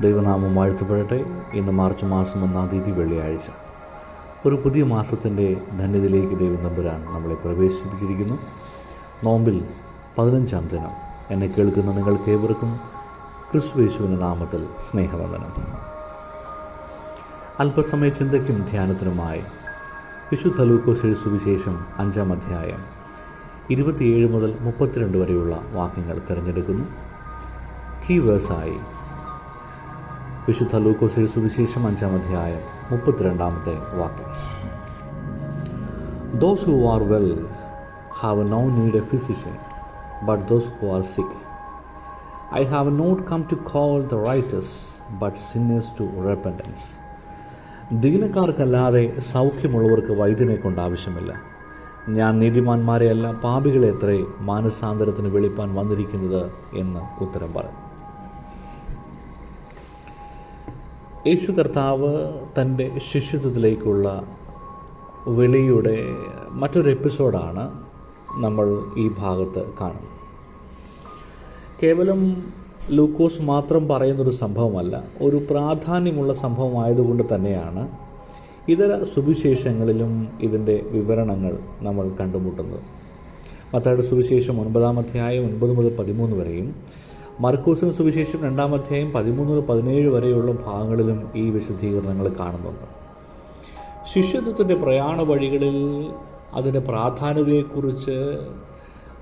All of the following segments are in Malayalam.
ദൈവനാമം വാഴ്ത്തപ്പെടട്ടെ ഇന്ന് മാർച്ച് മാസം ഒന്നാം തീയതി വെള്ളിയാഴ്ച. ഒരു പുതിയ മാസത്തിന്റെ ധന്യതയിലേക്ക് ദൈവം തമ്പുരാൻ നമ്മളെ പ്രവേശിപ്പിച്ചിരിക്കുന്നു. നോമ്പിൽ പതിനഞ്ചാം ദിനം. എന്നെ കേൾക്കുന്ന നിങ്ങൾക്ക് ഏവർക്കും ക്രിസ്തുവേശുവിന്റെ നാമത്തിൽ സ്നേഹവന്ദനം. അല്പസമയ ചിന്തയ്ക്കും ധ്യാനത്തിനുമായി വിശുദ്ധ ലൂക്കോസ് സുവിശേഷം അഞ്ചാം അധ്യായം ഇരുപത്തിയേഴ് മുതൽ മുപ്പത്തിരണ്ട് വരെയുള്ള വാക്യങ്ങൾ തിരഞ്ഞെടുക്കുന്നു. കീ വേഴ്സായി വിശുദ്ധ ലൂക്കോസിൽ സുവിശേഷം അഞ്ചാം അധ്യായം മുപ്പത്തിരണ്ടാമത്തെ വാക്യം. Those who are well have no need a physician but those who are sick I have not come to call the righteous but sinners to repentance ദീനക്കാർക്കല്ലാതെ സൗഖ്യമുള്ളവർക്ക് വൈദ്യനെ കൊണ്ട് ആവശ്യമില്ല. ഞാൻ നീതിമാന്മാരെയല്ല പാപികളെ എത്രേ മാനസാന്തരത്തിന് വെളിപ്പാൻ വന്നിരിക്കുന്നത് എന്ന് ഉത്തരം പറയും. യേശു കർത്താവ് തന്റെ ശിഷ്യത്വത്തിലേക്കുള്ള വിളിയുടെ മറ്റൊരു എപ്പിസോഡാണ് നമ്മൾ ഈ ഭാഗത്ത് കാണുന്നത്. കേവലം ലൂക്കോസ് മാത്രം പറയുന്നൊരു സംഭവമല്ല ഒരു പ്രാധാന്യമുള്ള സംഭവമായതുകൊണ്ട് തന്നെയാണ് ഇതര സുവിശേഷങ്ങളിലും ഇതിന്റെ വിവരണങ്ങൾ നമ്മൾ കണ്ടുമുട്ടുന്നത്. മത്തയുടെ സുവിശേഷം ഒൻപതാം അധ്യായം ഒൻപത് മുതൽ പതിമൂന്ന് വരെയും മർക്കൂസിന് സുവിശേഷം രണ്ടാമധ്യായം പതിമൂന്ന് പതിനേഴ് വരെയുള്ള ഭാഗങ്ങളിലും ഈ വിശദീകരണങ്ങൾ കാണുന്നുണ്ട്. ശിഷ്യത്വത്തിന്റെ പ്രയാണ വഴികളിൽ അതിന്റെ പ്രാധാന്യതയെക്കുറിച്ച്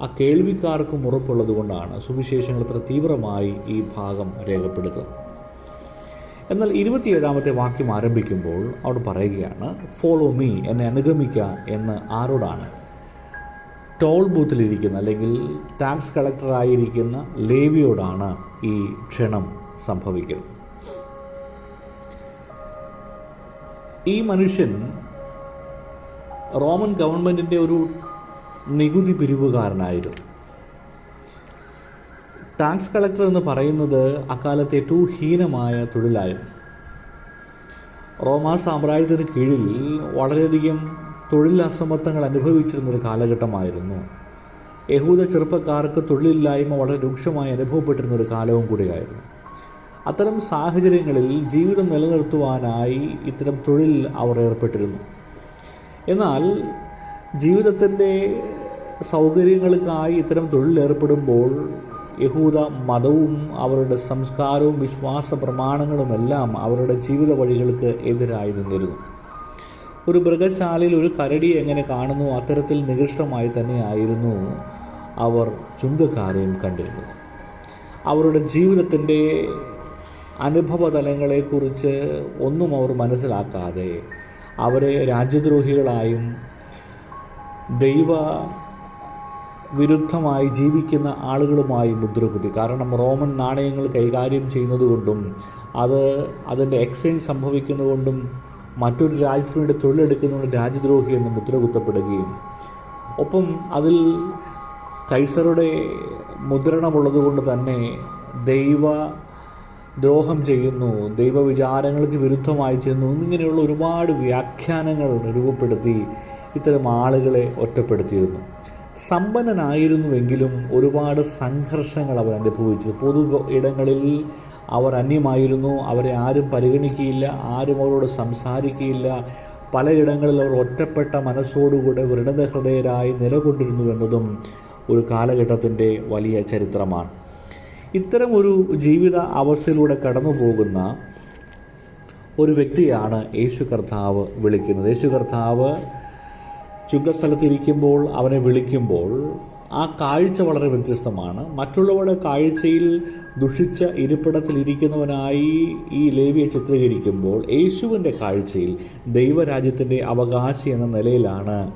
ആ കേൾവിക്കാർക്കും ഉറപ്പുള്ളത് കൊണ്ടാണ് സുവിശേഷങ്ങൾ ഇത്ര തീവ്രമായി ഈ ഭാഗം രേഖപ്പെടുത്തുന്നത്. എന്നാൽ ഇരുപത്തിയേഴാമത്തെ വാക്യം ആരംഭിക്കുമ്പോൾ അവിടെ പറയുകയാണ് ഫോളോ മീ എന്നെ അനുഗമിക്കുക എന്ന് ആരോടാണ് ടോൾ ബൂത്തിലിരിക്കുന്ന അല്ലെങ്കിൽ ടാക്സ് കളക്ടറായിരിക്കുന്ന ലേവിയോടാണ് ഈ ക്ഷണം സംഭവിക്കുന്നത്. ഈ മനുഷ്യൻ റോമൻ ഗവൺമെന്റിന്റെ ഒരു നികുതി പിരിവുകാരനായിരുന്നു. ടാക്സ് കളക്ടർ എന്ന് പറയുന്നത് അക്കാലത്തെ ഏറ്റവും ഹീനമായ തൊഴിലായിരുന്നു. റോമാ സാമ്രാജ്യത്തിന് കീഴിൽ വളരെയധികം തൊഴിൽ അസമത്വങ്ങൾ അനുഭവിച്ചിരുന്ന ഒരു കാലഘട്ടമായിരുന്നു. യഹൂദ ചെറുപ്പക്കാർക്ക് തൊഴിലില്ലായ്മ വളരെ രൂക്ഷമായി അനുഭവപ്പെട്ടിരുന്ന ഒരു കാലവും കൂടിയായിരുന്നു. അത്തരം സാഹചര്യങ്ങളിൽ ജീവിതം നിലനിർത്തുവാനായി ഇത്തരം തൊഴിൽ അവർ ഏർപ്പെട്ടിരുന്നു. എന്നാൽ ജീവിതത്തിന്റെ സൗകര്യങ്ങൾക്കായി ഇത്തരം തൊഴിലേർപ്പെടുമ്പോൾ യഹൂദ മതവും അവരുടെ സംസ്കാരവും വിശ്വാസ പ്രമാണങ്ങളുമെല്ലാം അവരുടെ ജീവിത വഴികൾക്ക് എതിരായി നിന്നിരുന്നു. ഒരു മൃഗശാലയിൽ ഒരു കരടി എങ്ങനെ കാണുന്നു? അത്തരത്തിൽ നികൃഷ്ടമായി തന്നെയായിരുന്നു അവർ ചുങ്കക്കാരെയും കണ്ടിരുന്നത്. അവരുടെ ജീവിതത്തിന്റെ അനുഭവതലങ്ങളെക്കുറിച്ച് ഒന്നും അവർ മനസ്സിലാക്കാതെ അവരെ രാജ്യദ്രോഹികളായും ദൈവ വിരുദ്ധമായി ജീവിക്കുന്ന ആളുകളുമായി മുദ്രകുത്തി. കാരണം റോമൻ നാണയങ്ങൾ കൈകാര്യം ചെയ്യുന്നതുകൊണ്ടും അത് അതിന്റെ എക്സ്ചേഞ്ച് സംഭവിക്കുന്നതുകൊണ്ടും മറ്റൊരു രാജ്യത്തിനു വേണ്ടി തൊഴിലെടുക്കുന്നതുകൊണ്ട് രാജ്യദ്രോഹി എന്ന് മുദ്ര കുത്തപ്പെടുകയും. ഒപ്പം അതിൽ കൈസറുടെ മുദ്രണമുള്ളതുകൊണ്ട് തന്നെ ദൈവ ദ്രോഹം ചെയ്യുന്നു ദൈവവിചാരങ്ങൾക്ക് വിരുദ്ധമായി ചെയ്യുന്നു എന്നിങ്ങനെയുള്ള ഒരുപാട് വ്യാഖ്യാനങ്ങൾ രൂപപ്പെടുത്തി ഇത്തരം ആളുകളെ ഒറ്റപ്പെടുത്തിയിരുന്നു. സമ്പന്നനായിരുന്നുവെങ്കിലും ഒരുപാട് സംഘർഷങ്ങൾ അവർ അനുഭവിച്ചു പൊതു ഇടങ്ങളിൽ അവർ അന്യമായിരുന്നു അവരെ ആരും പരിഗണിക്കുകയില്ല ആരും അവരോട് സംസാരിക്കുകയില്ല പലയിടങ്ങളിൽ അവർ ഒറ്റപ്പെട്ട മനസ്സോടുകൂടെ വൃണതഹൃദയരായി നിലകൊണ്ടിരുന്നു എന്നതും ഒരു കാലഘട്ടത്തിന്റെ വലിയ ചരിത്രമാണ്. ഇത്തരം ഒരു ജീവിത അവസ്ഥയിലൂടെ കടന്നു പോകുന്ന ഒരു വ്യക്തിയാണ് യേശു കർത്താവ് വിളിക്കുന്നത്. യേശു കർത്താവ് ചുങ്കസ്ഥലത്തിരിക്കുമ്പോൾ അവനെ വിളിക്കുമ്പോൾ ആ കാഴ്ച വളരെ വ്യത്യസ്തമാണ്. മറ്റുള്ളവരുടെ കാഴ്ചയിൽ ദുഷിച്ച ഇരിപ്പിടത്തിലിരിക്കുന്നവനായി ഈ ലേവിയെ ചിത്രീകരിക്കുമ്പോൾ യേശുവിന്റെ കാഴ്ചയിൽ ദൈവരാജ്യത്തിന്റെ അവകാശി എന്ന നിലയിലാണ്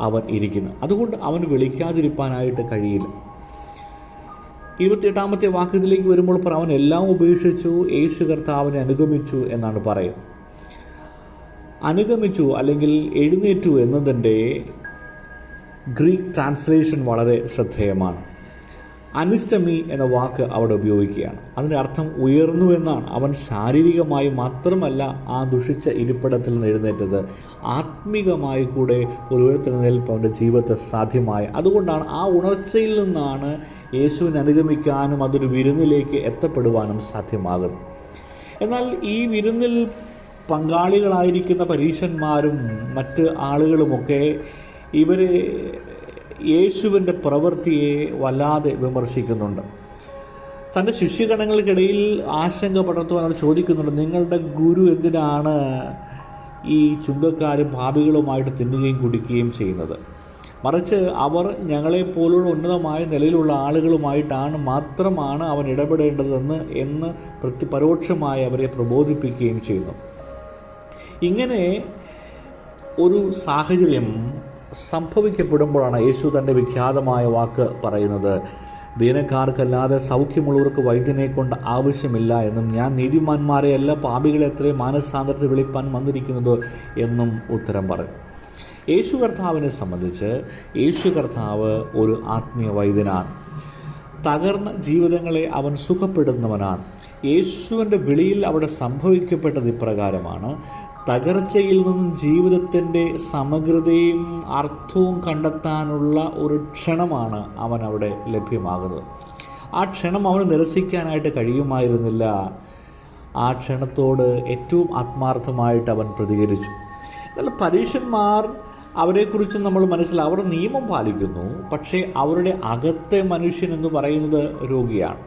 അവൻ ഇരിക്കുന്നത്. അതുകൊണ്ട് അവൻ വിളിക്കാതിരിക്കാനായിട്ട് കഴിയില്ല. ഇരുപത്തിയെട്ടാമത്തെ വാക്യത്തിലേക്ക് വരുമ്പോൾ അവൻ എല്ലാം ഉപേക്ഷിച്ചു യേശു കർത്താവിനെ അനുഗമിച്ചു എന്നാണ് പറയുന്നത്. അനുഗമിച്ചു അല്ലെങ്കിൽ എഴുന്നേറ്റു എന്നതിന്റെ ഗ്രീക്ക് ട്രാൻസ്ലേഷൻ വളരെ ശ്രദ്ധേയമാണ്. അനിസ്റ്റമി എന്ന വാക്ക് അവിടെ ഉപയോഗിക്കുകയാണ്. അതിന്റെ അർത്ഥം ഉയർന്നു എന്നാണ്. അവൻ ശാരീരികമായി മാത്രമല്ല ആ ദുഷിച്ച ഇരിപ്പിടത്തിൽ നിന്ന് എഴുന്നേറ്റത്. ആത്മീകമായി കൂടെ ഒരു ഉയർത്തെഴുന്നേൽപ്പ് അവന്റെ ജീവിതത്തെ സാധ്യമായി. അതുകൊണ്ടാണ് ആ ഉണർച്ചയിൽ നിന്നാണ് യേശുവിനെ അനുഗമിക്കാനും അതൊരു വിരുന്നിലേക്ക് എത്തപ്പെടുവാനും സാധ്യമാകുന്നത്. എന്നാൽ ഈ വിരുന്നിൽ പങ്കാളികളായിരിക്കുന്ന പരീശന്മാരും മറ്റ് ആളുകളുമൊക്കെ ഇവർ യേശുവിന്റെ പ്രവൃത്തിയെ വല്ലാതെ വിമർശിക്കുന്നുണ്ട്. തന്റെ ശിഷ്യഗണങ്ങൾക്കിടയിൽ ആശങ്ക പടർത്തുവാനാണ് ചോദിക്കുന്നുണ്ട് നിങ്ങളുടെ ഗുരു എന്തിനാണ് ഈ ചുങ്കക്കാരും ഭാവികളുമായിട്ട് തിന്നുകയും കുടിക്കുകയും ചെയ്യുന്നത്? മറിച്ച് അവർ ഞങ്ങളെപ്പോലുള്ള ഉന്നതമായ നിലയിലുള്ള ആളുകളുമായിട്ടാണ് മാത്രമാണ് അവൻ ഇടപെടേണ്ടതെന്ന് എന്ന് പ്രതി പരോക്ഷമായി അവരെ പ്രബോധിപ്പിക്കുകയും ചെയ്യുന്നു. ഇങ്ങനെ ഒരു സാഹചര്യം സംഭവിക്കപ്പെടുമ്പോഴാണ് യേശു തന്റെ വിഖ്യാതമായ വാക്ക് പറയുന്നത്. ദീനക്കാർക്കല്ലാതെ സൗഖ്യമുള്ളവർക്ക് വൈദ്യനെ കൊണ്ട് ആവശ്യമില്ല എന്നും ഞാൻ നീതിമാന്മാരെയല്ല പാപികളെ എത്രയും മാനസാന്തരത്തിൽ വിളിപ്പാൻ വന്നിരിക്കുന്നത് എന്നും ഉത്തരം പറയും. യേശു കർത്താവിനെ സംബന്ധിച്ച് യേശു കർത്താവ് ഒരു ആത്മീയ വൈദ്യനാണ്. തകർന്ന ജീവിതങ്ങളെ അവൻ സുഖപ്പെടുന്നവനാണ്. യേശുവിന്റെ വിളിയിൽ അവിടെ സംഭവിക്കപ്പെട്ടത് ഇപ്രകാരമാണ്. തകർച്ചയിൽ നിന്നും ജീവിതത്തിന്റെ സമഗ്രതയും അർത്ഥവും കണ്ടെത്താനുള്ള ഒരു ക്ഷണമാണ് അവൻ അവിടെ ലഭ്യമാകുന്നത്. ആ ക്ഷണം അവന് നിരസിക്കാനായിട്ട് കഴിയുമായിരുന്നില്ല. ആ ക്ഷണത്തോട് ഏറ്റവും ആത്മാർത്ഥമായിട്ട് അവൻ പ്രതികരിച്ചു. എന്നാൽ പരീക്ഷന്മാർ അവരെക്കുറിച്ച് നമ്മൾ മനസ്സിലാവർ നിയമം പാലിക്കുന്നു പക്ഷേ അവരുടെ അകത്തെ മനുഷ്യൻ എന്ന് പറയുന്നത് രോഗിയാണ്.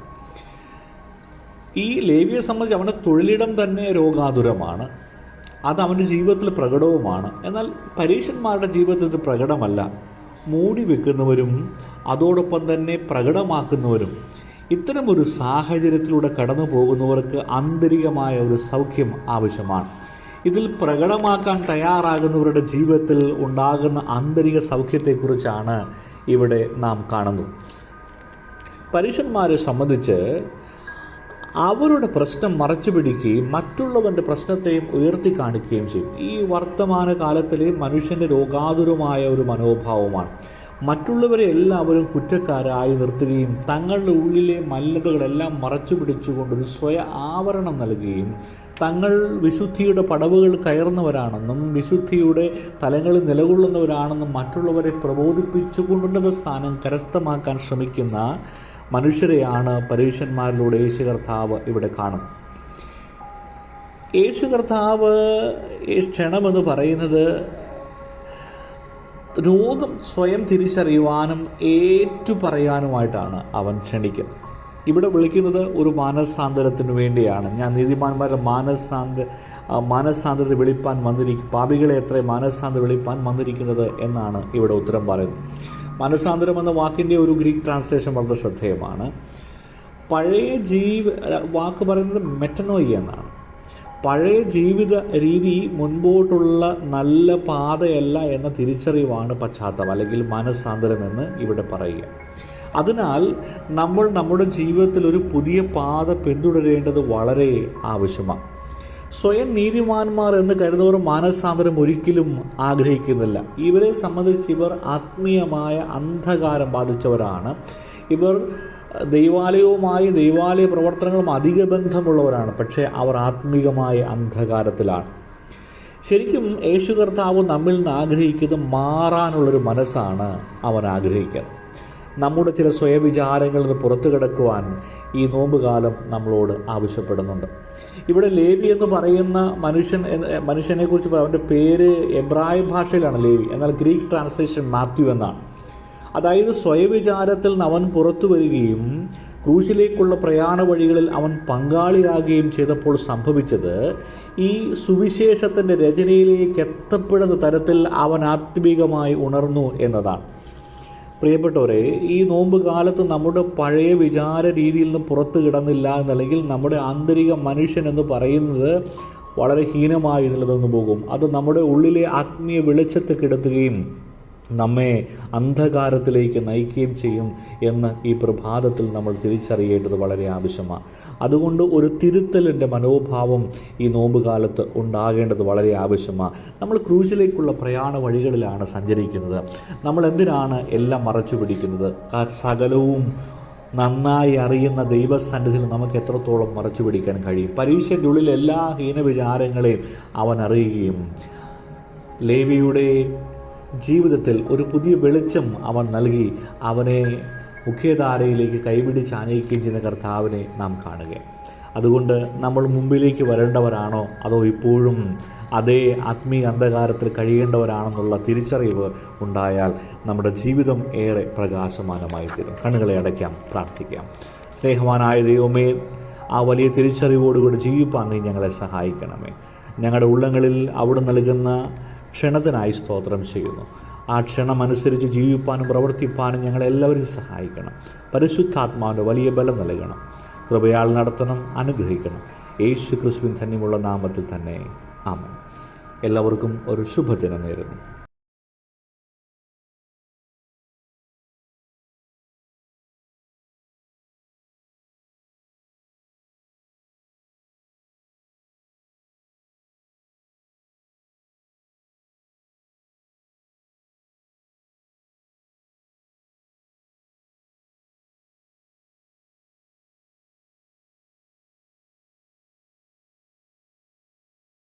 ഈ ലേവിയെ സംബന്ധിച്ച് അവന്റെ തൊഴിലിടം തന്നെ രോഗാതുരമാണ്. അത് അവന്റെ ജീവിതത്തിൽ പ്രകടവുമാണ്. എന്നാൽ പരീക്ഷന്മാരുടെ ജീവിതത്തിൽ ഇത് പ്രകടമല്ല. മൂടി വെക്കുന്നവരും അതോടൊപ്പം തന്നെ പ്രകടമാക്കുന്നവരും ഇത്തരമൊരു സാഹചര്യത്തിലൂടെ കടന്നു പോകുന്നവർക്ക് ആന്തരികമായ ഒരു സൗഖ്യം ആവശ്യമാണ്. ഇതിൽ പ്രകടമാക്കാൻ തയ്യാറാകുന്നവരുടെ ജീവിതത്തിൽ ഉണ്ടാകുന്ന ആന്തരിക സൗഖ്യത്തെക്കുറിച്ചാണ് ഇവിടെ നാം കാണുന്നത്. പരീക്ഷന്മാരെ സംബന്ധിച്ച് അവരുടെ പ്രശ്നം മറച്ചു പിടിക്കുകയും മറ്റുള്ളവന്റെ പ്രശ്നത്തെയും ഉയർത്തി കാണിക്കുകയും ചെയ്യും. ഈ വർത്തമാന കാലത്തിലെ മനുഷ്യന്റെ രോഗാതുരമായ ഒരു മനോഭാവമാണ്. മറ്റുള്ളവരെ എല്ലാവരും കുറ്റക്കാരായി നിർത്തുകയും തങ്ങളുടെ ഉള്ളിലെ മല്ലതകളെല്ലാം മറച്ചു പിടിച്ചുകൊണ്ടൊരു സ്വയ ആവരണം നൽകുകയും തങ്ങൾ വിശുദ്ധിയുടെ പടവുകൾ കയറുന്നവരാണെന്നും വിശുദ്ധിയുടെ തലങ്ങളിൽ നിലകൊള്ളുന്നവരാണെന്നും മറ്റുള്ളവരെ പ്രബോധിപ്പിച്ചുകൊണ്ടുള്ളത് സ്ഥാനം കരസ്ഥമാക്കാൻ ശ്രമിക്കുന്ന മനുഷ്യരെയാണ് പരീക്ഷന്മാരിലൂടെ യേശു കർത്താവ് ഇവിടെ കാണും യേശു കർത്താവ് ക്ഷണമെന്ന് പറയുന്നത് രോഗം സ്വയം തിരിച്ചറിയുവാനും ഏറ്റുപറയാനുമായിട്ടാണ് അവൻ ക്ഷണിക്കുന്നത്. ഇവിടെ വിളിക്കുന്നത് ഒരു മാനസാന്തരത്തിന് വേണ്ടിയാണ്. ഞാൻ നീതിമാന്മാരുടെ മാനസാന്ത മാനസാന്തരത്തെ വിളിപ്പാൻ വന്നിരിക്കും പാപികളെ എത്ര മാനസാന്ത വിളിപ്പാൻ വന്നിരിക്കുന്നത് എന്നാണ് ഇവിടെ ഉത്തരം പറയുന്നത്. മനസാന്തരം എന്ന വാക്കിന്റെ ഒരു ഗ്രീക്ക് ട്രാൻസ്ലേഷൻ വളരെ ശ്രദ്ധേയമാണ്. പഴയ ജീവി വാക്ക് പറയുന്നത് മെറ്റനോയി എന്നാണ്. പഴയ ജീവിത രീതി മുൻപോട്ടുള്ള നല്ല പാതയല്ല എന്ന തിരിച്ചറിവാണ് പശ്ചാത്തലം അല്ലെങ്കിൽ മനസാന്തരം എന്ന് ഇവിടെ പറയുക. അതിനാൽ നമ്മൾ നമ്മുടെ ജീവിതത്തിൽ ഒരു പുതിയ പാത പിന്തുടരേണ്ടത് വളരെ ആവശ്യമാണ് സ്വയം നീതിമാന്മാർ എന്ന് കരുതുന്നവർ മാനസാന്തരം ഒരിക്കലും ആഗ്രഹിക്കുന്നില്ല. ഇവരെ സംബന്ധിച്ച് ഇവർ ആത്മീയമായ അന്ധകാരം ബാധിച്ചവരാണ്. ഇവർ ദൈവാലയവുമായി ദൈവാലയ പ്രവർത്തനങ്ങളും അധിക ബന്ധമുള്ളവരാണ്. പക്ഷേ അവർ ആത്മീകമായ അന്ധകാരത്തിലാണ്. ശരിക്കും യേശു കർത്താവ് നമ്മിൽ നിന്ന് ആഗ്രഹിക്കുന്നത് മാറാനുള്ളൊരു മനസ്സാണ് അവൻ ആഗ്രഹിക്കുന്നത്. നമ്മുടെ ചില സ്വയവിചാരങ്ങളിൽ നിന്ന് പുറത്തു കിടക്കുവാൻ ഈ നോമ്പുകാലം നമ്മളോട് ആവശ്യപ്പെടുന്നുണ്ട്. ഇവിടെ ലേവി എന്ന് പറയുന്ന മനുഷ്യൻ മനുഷ്യനെക്കുറിച്ച് അവന്റെ പേര് എബ്രായ ഭാഷയിലാണ് ലേവി. എന്നാൽ ഗ്രീക്ക് ട്രാൻസ്ലേഷൻ മാത്യു എന്നാണ്. അതായത് സ്വയവിചാരത്തിൽ നിന്ന് അവൻ പുറത്തു വരികയും ക്രൂശിലേക്കുള്ള പ്രയാണ വഴികളിൽ അവൻ പങ്കാളിയാകുകയും ചെയ്തപ്പോൾ സംഭവിച്ചത് ഈ സുവിശേഷത്തിന്റെ രചനയിലേക്ക് എത്തപ്പെടുന്ന തരത്തിൽ അവൻ ആത്മീകമായി ഉണർന്നു എന്നതാണ്. പ്രിയപ്പെട്ടവരെ ഈ നോമ്പ് കാലത്ത് നമ്മുടെ പഴയ വിചാര രീതിയിൽ നിന്ന് പുറത്തു കിടന്നില്ല എന്നല്ലെങ്കിൽ നമ്മുടെ ആന്തരിക മനുഷ്യൻ എന്ന് പറയുന്നത് വളരെ ഹീനമായി നിലനിന്ന് പോകും. അത് നമ്മുടെ ഉള്ളിലെ ആത്മീയ വെളിച്ചത്തെ കെടുത്തുകയും നമ്മെ അന്ധകാരത്തിലേക്ക് നയിക്കുകയും ചെയ്യും എന്ന് ഈ പ്രഭാതത്തിൽ നമ്മൾ തിരിച്ചറിയേണ്ടത് വളരെ ആവശ്യമാണ് അതുകൊണ്ട് ഒരു തിരുത്തലിന്റെ മനോഭാവം ഈ നോമ്പുകാലത്ത് ഉണ്ടാകേണ്ടത് വളരെ ആവശ്യമാണ് നമ്മൾ ക്രൂസിലേക്കുള്ള പ്രയാണ വഴികളിലാണ് സഞ്ചരിക്കുന്നത്. നമ്മൾ എന്തിനാണ് എല്ലാം മറച്ചു പിടിക്കുന്നത്? സകലവും നന്നായി അറിയുന്ന ദൈവസന്നിധിയിൽ നമുക്ക് എത്രത്തോളം മറച്ചു പിടിക്കാൻ കഴിയും? പരീക്ഷന്റെ ഉള്ളിൽ എല്ലാ ഹീനവിചാരങ്ങളെയും അവൻ അറിയുകയും ലേവിയുടെ ജീവിതത്തിൽ ഒരു പുതിയ വെളിച്ചം അവൻ നൽകി. അവനെ മുഖ്യധാരയിലേക്ക് കൈപിടിച്ച് ആനയിക്കുകയും ചെയ്യുന്ന കർത്താവിനെ നാം കാണുക അതുകൊണ്ട് നമ്മൾ മുമ്പിലേക്ക് വരേണ്ടവരാണോ? അതോ ഇപ്പോഴും അതേ ആത്മീയ അന്ധകാരത്തിൽ കഴിയേണ്ടവരാണെന്നുള്ള തിരിച്ചറിവ് ഉണ്ടായാൽ നമ്മുടെ ജീവിതം ഏറെ പ്രകാശമാനമായി തീരും. കണ്ണുകളെ അടയ്ക്കാം പ്രാർത്ഥിക്കാം. സ്നേഹവാനായ ദൈവമേ ആ വലിയ തിരിച്ചറിവോടുകൂടി ജീവിപ്പാൻ നീ ഞങ്ങളെ സഹായിക്കണമേ. ഞങ്ങളുടെ ഉള്ളങ്ങളിൽ അവിടെ നൽകുന്ന ക്ഷണത്തിനായി സ്തോത്രം ചെയ്യുന്നു. ആ ക്ഷണം അനുസരിച്ച് ജീവിപ്പാനും പ്രവർത്തിപ്പാനും ഞങ്ങളെല്ലാവരും സഹായിക്കണം. പരിശുദ്ധാത്മാവിന്റെ വലിയ ബലം നൽകണം. കൃപയാൽ നടത്തണം അനുഗ്രഹിക്കണം. യേശു ക്രിസ്തുവിൻ ധന്യമുള്ള നാമത്തിൽ തന്നെ. ആമൻ. എല്ലാവർക്കും ഒരു ശുഭദിനം നേരുന്നു.